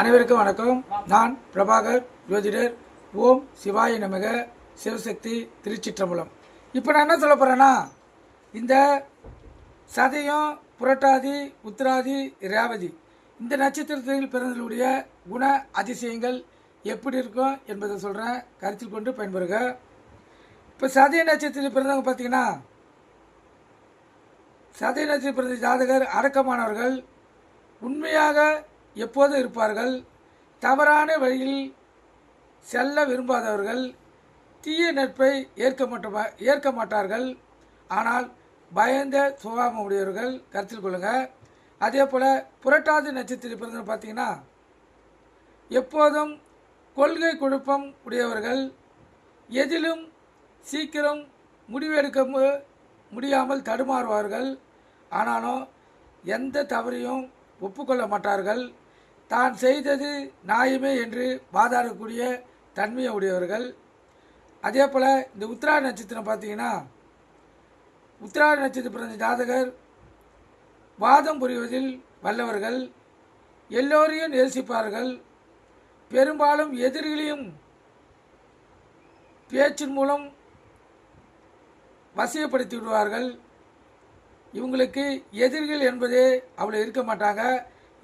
அனைவருக்கும் வணக்கம். நான் பிரபாகர் ஜோதிடர் ஓம் சிவாய நமக சிவசக்தி திருச்சிற்றம்பலம். இப்போ நான் என்ன சொல்ல போகிறேன்னா இந்த சதயம் புரட்டாதி உத்திராதி ரேவதி இந்த நட்சத்திரத்தில் பிறந்தவர்களுடைய குண அதிசயங்கள் எப்படி இருக்கும் என்பதை சொல்கிறேன் கருத்தில் கொண்டு பயன்பெறுக. இப்போ சதய நட்சத்திரத்தில் பிறந்தவங்க பார்த்தீங்கன்னா சதய நட்சத்திரம் பிறந்த ஜாதகர் அடக்கமானவர்கள். உண்மையாக எப்போதும் இருப்பார்கள். தவறான வழியில் செல்ல விரும்பாதவர்கள் தீய நட்பை ஏற்க மாட்ட ஏற்க மாட்டார்கள். ஆனால் பயந்த சுபாவம் உடையவர்கள் கருத்தில் கொள்ளுங்கள் அதே போல் புரட்டாதி நட்சத்திரம் பிறந்த பார்த்தீங்கன்னா எப்போதும் கொள்கை குழப்பம் உடையவர்கள். எதிலும் சீக்கிரம் முடிவெடுக்க முடியாமல் தடுமாறுவார்கள். ஆனாலும் எந்த தவறையும் ஒப்புக்கொள்ள மாட்டார்கள் தான் செய்தது நியாயமே என்று வாதாடக்கூடிய தன்மையை உடையவர்கள். அதே போல் இந்த உத்திராட நட்சத்திரம் பார்த்தீங்கன்னா உத்திராட நட்சத்திரம் பிறந்த ஜாதகர் வாதம் புரிவதில் வல்லவர்கள் எல்லோரையும் நேசிப்பார்கள். பெரும்பாலும் எதிரிகளையும் பேச்சின் மூலம் வசியப்படுத்தி விடுவார்கள். இவங்களுக்கு எதிரிகள் என்பதே அவ்வளோ இருக்க மாட்டாங்க.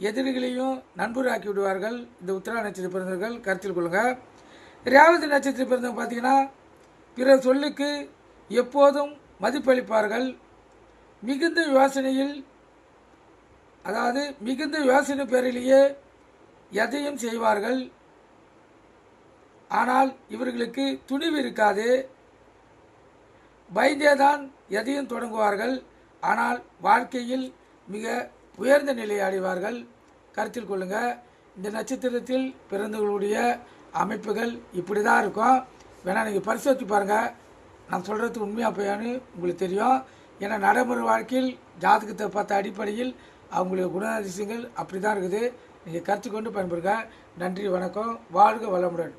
எதிரிகளையும் நண்பராக்கி விடுவார்கள். இந்த உத்திரா நட்சத்திர பிறந்தவர்கள் கருத்தில் கொள்ளுங்கள் ரேவதி நட்சத்திர பிறந்தவங்க பார்த்தீங்கன்னா பிற சொல்லுக்கு எப்போதும் மதிப்பளிப்பார்கள். மிகுந்த யோசனையில் அதாவது மிகுந்த யோசனை பேரிலேயே எதையும் செய்வார்கள். ஆனால் இவர்களுக்கு துணிவு இருக்காது. பயந்தேதான் எதையும் தொடங்குவார்கள். ஆனால் வாழ்க்கையில் மிக உயர்ந்த நிலையை அடைவார்கள். கருத்தில் கொள்ளுங்க. இந்த நட்சத்திரத்தில் பிறந்தவர்களுடைய அமைப்புகள் இப்படி தான் இருக்கும். வேணால் நீங்கள் பரிசோதித்து பாருங்கள் நான் சொல்கிறது உண்மையாக போயான்னு உங்களுக்கு தெரியும். ஏன்னா நடைமுறை வாழ்க்கையில் ஜாதகத்தை பார்த்த அடிப்படையில் அவங்களுடைய குணாதிசயங்கள் அப்படி தான் இருக்குது. நீங்கள் கருத்து கொண்டு பயன்படுங்க. நன்றி வணக்கம். வாழ்க வளமுடன்.